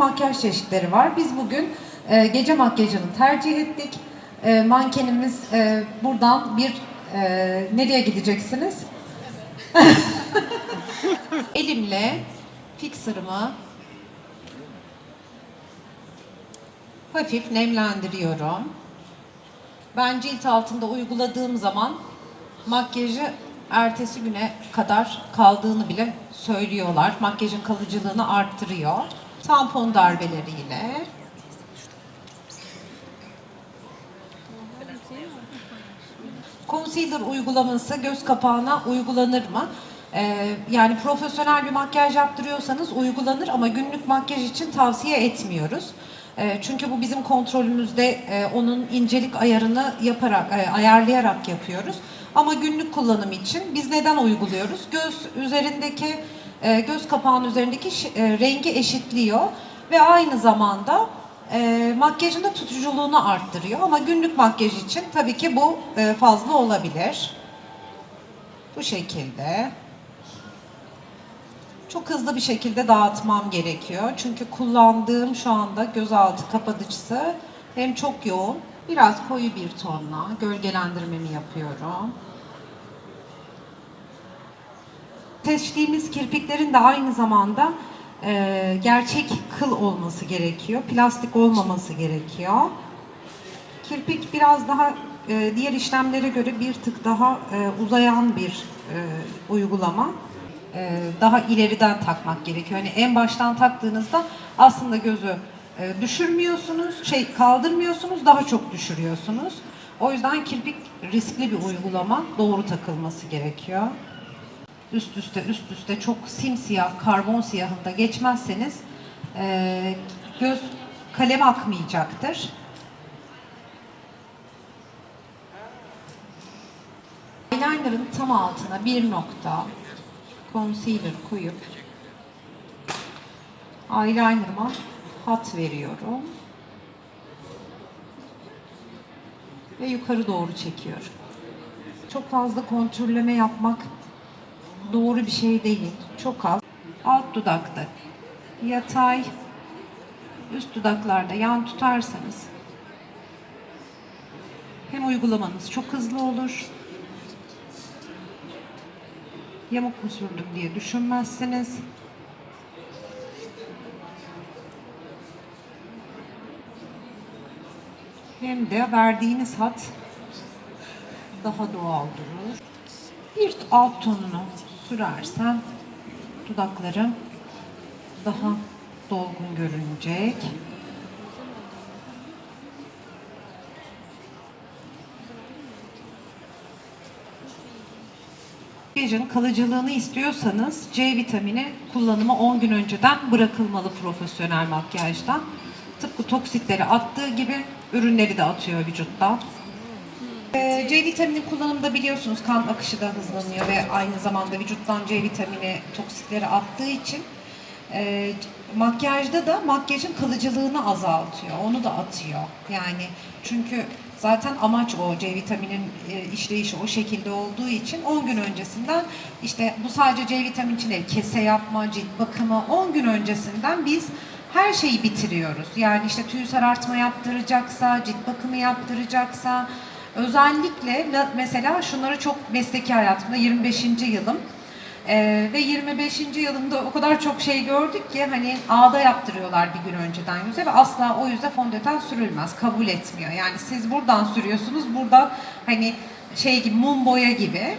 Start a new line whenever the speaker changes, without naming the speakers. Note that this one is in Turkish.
makyaj çeşitleri var. Biz bugün e, gece makyajını tercih ettik. E, mankenimiz e, buradan bir e, nereye gideceksiniz? Elimle fixer'ımı hafif nemlendiriyorum. Ben cilt altında uyguladığım zaman makyajı ertesi güne kadar kaldığını bile söylüyorlar. Makyajın kalıcılığını arttırıyor. Tampon darbeleriyle Concealer uygulaması göz kapağına uygulanır mı? Ee, yani profesyonel bir makyaj yaptırıyorsanız uygulanır ama günlük makyaj için tavsiye etmiyoruz. Ee, çünkü bu bizim kontrolümüzde e, onun incelik ayarını yaparak, e, ayarlayarak yapıyoruz. Ama günlük kullanım için biz neden uyguluyoruz? Göz üzerindeki, e, göz kapağının üzerindeki e, rengi eşitliyor ve aynı zamanda e, makyajın da tutuculuğunu arttırıyor. Ama günlük makyaj için tabii ki bu e, fazla olabilir. Bu şekilde. Çok hızlı bir şekilde dağıtmam gerekiyor. Çünkü kullandığım şu anda gözaltı kapatıcısı hem çok yoğun, biraz koyu bir tonla gölgelendirmemi yapıyorum. Seçtiğimiz kirpiklerin de aynı zamanda e, gerçek kıl olması gerekiyor. Plastik olmaması gerekiyor. Kirpik biraz daha e, diğer işlemlere göre bir tık daha e, uzayan bir e, uygulama. E, daha ileriden takmak gerekiyor. Hani en baştan taktığınızda aslında gözü e, düşürmüyorsunuz, şey kaldırmıyorsunuz, daha çok düşürüyorsunuz. O yüzden kirpik riskli bir uygulama, doğru takılması gerekiyor üst üste üst üste çok simsiyah, karbon siyahında geçmezseniz eee, göz kalem akmayacaktır. Eyeliner'ın tam altına bir nokta concealer koyup eyeliner'ıma hat veriyorum. Ve yukarı doğru çekiyorum. Çok fazla kontürleme yapmak doğru bir şey değil. Çok az. Alt dudakta yatay, üst dudaklarda yan tutarsanız hem uygulamanız çok hızlı olur. Yamuk mu sürdüm diye düşünmezsiniz. Hem de verdiğiniz hat daha doğal durur. Bir alt tonunu sürersem dudaklarım daha dolgun görünecek. Makyajın kalıcılığını istiyorsanız C vitamini kullanımı 10 gün önceden bırakılmalı profesyonel makyajda. Tıpkı toksitleri attığı gibi ürünleri de atıyor vücutta. Ee, C vitamini kullanımında biliyorsunuz kan akışı da hızlanıyor ve aynı zamanda vücuttan C vitamini toksitleri attığı için e, makyajda da makyajın kalıcılığını azaltıyor. Onu da atıyor. Yani çünkü zaten amaç o C vitaminin e, işleyişi o şekilde olduğu için 10 gün öncesinden işte bu sadece C vitamini için değil kese yapma, cilt bakımı 10 gün öncesinden biz her şeyi bitiriyoruz. Yani işte tüy sarartma yaptıracaksa, cilt bakımı yaptıracaksa, özellikle me- mesela şunları çok mesleki hayatımda 25. yılım. Ee, ve 25. yılımda o kadar çok şey gördük ki hani ağda yaptırıyorlar bir gün önceden yüze ve asla o yüze fondöten sürülmez. Kabul etmiyor. Yani siz buradan sürüyorsunuz, buradan hani şey gibi mum boya gibi.